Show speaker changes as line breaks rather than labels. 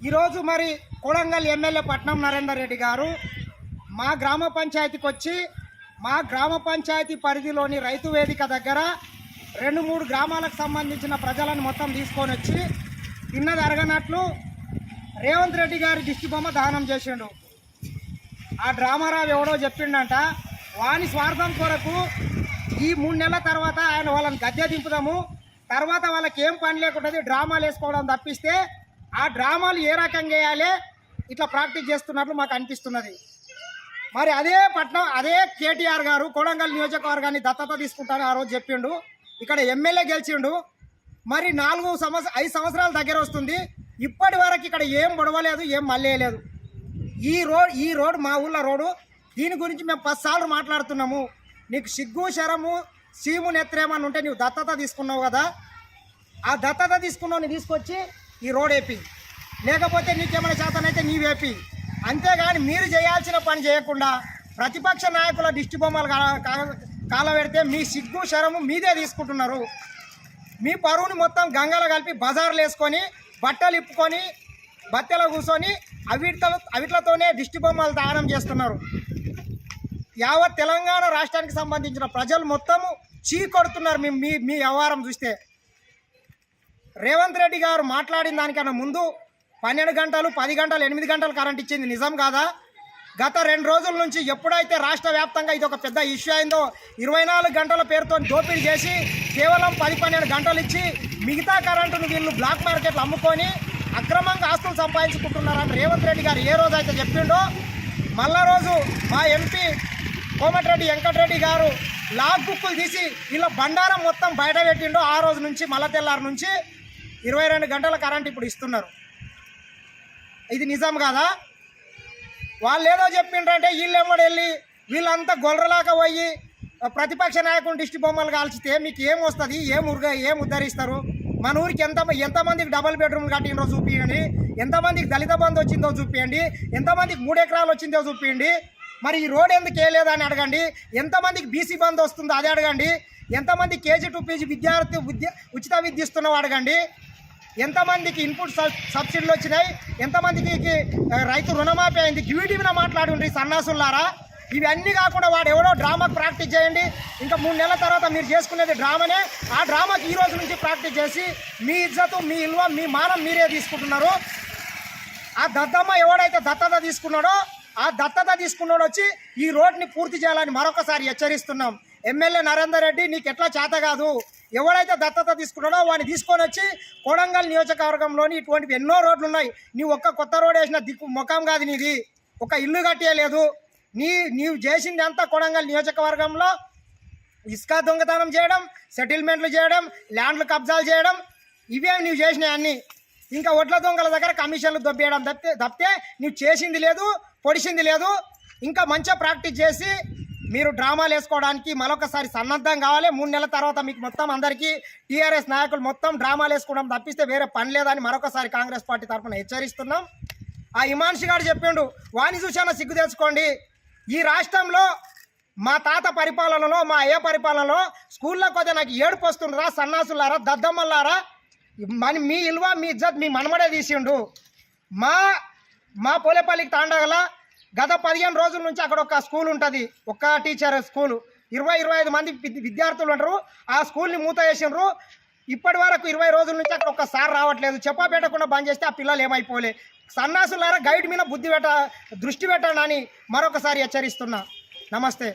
ఈరోజు మరి కొడంగల్ ఎమ్మెల్యే పట్నం నరేందర్ రెడ్డి గారు మా గ్రామ పంచాయతీకి వచ్చి మా గ్రామ పంచాయతీ పరిధిలోని రైతు వేదిక దగ్గర రెండు మూడు గ్రామాలకు సంబంధించిన ప్రజలను మొత్తం తీసుకొని వచ్చి తిన్నది అరగనట్లు రేవంత్ రెడ్డి గారి దిష్టి బొమ్మ దహనం చేసిండు. ఆ డ్రామారావు ఎవడో చెప్పిండంట వాని స్వార్థం కొరకు ఈ మూడు నెలల తర్వాత ఆయన వాళ్ళని గద్దె దింపుదాము. తర్వాత వాళ్ళకి ఏం పని లేకుంటుంది డ్రామాలు వేసుకోవడం తప్పిస్తే ఆ డ్రామాలు ఏ రకంగా వేయాలి ఇట్లా ప్రాక్టీస్ చేస్తున్నట్లు మాకు అనిపిస్తున్నది. మరి అదే పట్నం అదే కేటీఆర్ గారు కొడంగల్ నియోజకవర్గాన్ని దత్తత తీసుకుంటాను ఆ రోజు చెప్పిండు. ఇక్కడ ఎమ్మెల్యే గెలిచిండు. మరి నాలుగు సంవత్సరం ఐదు సంవత్సరాల దగ్గర వస్తుంది. ఇప్పటి వరకు ఇక్కడ ఏం గొడవలేదు ఏం మళ్ళేయలేదు. ఈ రోడ్ ఈ రోడ్ మా ఊళ్ళో రోడ్డు. దీని గురించి మేము పది సార్లు మాట్లాడుతున్నాము. నీకు సిగ్గు శరము సీము నెత్రేమని ఉంటే నీవు దత్తత తీసుకున్నావు కదా. ఆ దత్తత తీసుకున్నావు తీసుకొచ్చి ఈ రోడ్ వేపి. లేకపోతే నీకేమైనా చేతనైతే నీ వేపి. అంతేగాని మీరు చేయాల్సిన పని చేయకుండా ప్రతిపక్ష నాయకుల దిష్టి బొమ్మలు కాల మీ సిగ్గు శరము మీదే తీసుకుంటున్నారు. మీ పరువుని మొత్తం గంగలో కలిపి బజార్లు వేసుకొని బట్టలు ఇప్పుకొని బత్తెలో కూర్చొని అవిట్ల అవిట్లతోనే దిష్టి బొమ్మలు దానం చేస్తున్నారు. యావత్ తెలంగాణ రాష్ట్రానికి సంబంధించిన ప్రజలు మొత్తము చీ కొడుతున్నారు మీ మీ వ్యవహారం చూస్తే. రేవంత్ రెడ్డి గారు మాట్లాడిన దానికన్నా ముందు పన్నెండు గంటలు పది గంటలు ఎనిమిది గంటలు కరెంట్ ఇచ్చింది. నిజం కాదా? గత రెండు రోజుల నుంచి ఎప్పుడైతే రాష్ట్ర వ్యాప్తంగా ఇది ఒక పెద్ద ఇష్యూ అయిందో ఇరవై నాలుగు గంటల పేరుతో దోపిడీ చేసి కేవలం పది పన్నెండు గంటలు ఇచ్చి మిగతా కరెంటును వీళ్ళు బ్లాక్ మార్కెట్లు అమ్ముకొని అక్రమంగా ఆస్తులు సంపాదించుకుంటున్నారని రేవంత్ రెడ్డి గారు ఏ రోజు అయితే చెప్పిండో మళ్ళా రోజు మా ఎంపీ కోమటిరెడ్డి వెంకటరెడ్డి గారు లాక్ బుక్కులు తీసి వీళ్ళ బండారం మొత్తం బయట పెట్టిండో ఆ రోజు నుంచి మల్ల తెల్లారి నుంచి ఇరవై రెండు గంటల కరెంట్ ఇప్పుడు ఇస్తున్నారు. ఇది నిజం కాదా? వాళ్ళు ఏదో చెప్పిండ్రంటే వీళ్ళెమ్మడి వెళ్ళి వీళ్ళంతా గొల్లలాగా పోయి ప్రతిపక్ష నాయకుని దిష్టి బొమ్మలు కాల్చితే మీకు ఏం వస్తుంది? ఏం ఉరగ ఏం ఉద్ధరిస్తారు? మన ఊరికి ఎంత ఎంతమందికి డబల్ బెడ్రూమ్ కట్టిండ్రో చూపించండి ఎంతమందికి దళిత బంధు వచ్చిందో చూపించండి ఎంతమందికి మూడు ఎకరాలు వచ్చిందో చూపించండి మరి ఈ రోడ్ ఎందుకు వేయలేదని అడగండి. ఎంతమందికి బీసీ బంద్ వస్తుందో అదే అడగండి. ఎంతమంది కేజీ టు పీజీ విద్యార్థి విద్య ఉచిత విద్య ఇస్తున్నావు అడగండి. ఎంతమందికి ఇన్పుట్ సబ్- సబ్సిడీలు వచ్చినాయి? ఎంతమందికి రైతు రుణమాఫీ అయింది? గివిటి మీద మాట్లాడుండ్రి సన్నాసులారా. ఇవన్నీ కాకుండా వాడు ఎవడో డ్రామాకి ప్రాక్టీస్ చేయండి. ఇంకా మూడు నెలల తర్వాత మీరు చేసుకునేది డ్రామానే. ఆ డ్రామాకి ఈ రోజు నుంచి ప్రాక్టీస్ చేసి మీ ఇజ్జతు మీ ఇల్వ మీ మానం మీరే తీసుకుంటున్నారు. ఆ దత్తమ్మ ఎవడైతే దత్తత తీసుకున్నాడో ఆ దత్తత తీసుకున్నాడు వచ్చి ఈ రోడ్ని పూర్తి చేయాలని మరొకసారి హెచ్చరిస్తున్నాం. ఎమ్మెల్యే నరేందర్ రెడ్డి నీకు ఎట్లా చేత కాదు. ఎవడైతే దత్తత తీసుకున్నాడో వాడిని తీసుకొని వచ్చి కొడంగల్ నియోజకవర్గంలోని ఇటువంటివి ఎన్నో రోడ్లు ఉన్నాయి నీ ఒక్క కొత్త రోడ్ వేసిన దిక్కు ముఖం కాదు నీది. ఒక ఇల్లు కట్టేయలేదు. నీ నీవు చేసింది అంతా కొడంగల్ నియోజకవర్గంలో ఇసుక దొంగతనం చేయడం సెటిల్మెంట్లు చేయడం ల్యాండ్లు కబ్జాలు చేయడం ఇవే నువ్వు చేసినాయి ఇంకా ఒడ్ల దొంగల దగ్గర కమిషన్లు దొబ్బేయడం తప్పితే తప్పితే నువ్వు చేసింది లేదు పొడిచింది లేదు. ఇంకా మంచిగా ప్రాక్టీస్ చేసి మీరు డ్రామాలు వేసుకోవడానికి మరొకసారి సన్నద్ధం కావాలి. మూడు నెలల తర్వాత మీకు మొత్తం అందరికీ టీఆర్ఎస్ నాయకులు మొత్తం డ్రామాలు వేసుకోవడం తప్పిస్తే వేరే పని లేదని మరొకసారి కాంగ్రెస్ పార్టీ తరఫున హెచ్చరిస్తున్నాం. ఆ హిమాన్షి గారు చెప్పిండు వాణి చూసాన సిగ్గు తెచ్చుకోండి. ఈ రాష్ట్రంలో మా తాత పరిపాలనలో మా అయ్య పరిపాలనలో స్కూల్లో కొద్దిగా నాకు ఏడుపు వస్తుండ్రా సన్నాసులారా దద్దమ్మలారా మన మీ ఇల్వ మీ ఇజ్జత్ మీ మనమడే తీసిండు. మా మా పోలేపల్లికి తాండగల గత పదిహేను రోజుల నుంచి అక్కడ ఒక స్కూల్ ఉంటుంది. ఒక్క టీచర్ స్కూల్. ఇరవై ఇరవై ఐదు మంది విద్యార్థులు ఉంటారు ఆ స్కూల్ని మూత వేసిండ్రు ఇప్పటి వరకు ఇరవై రోజుల నుంచి అక్కడ ఒక సార్ రావట్లేదు. చెప్పా పెట్టకుండా బంద్ చేస్తే ఆ పిల్లలు ఏమైపోలే. సన్నాసులారా గైడ్ మీద బుద్ధి పెట్ట దృష్టి పెట్టండి అని మరొకసారి హెచ్చరిస్తున్నా. నమస్తే.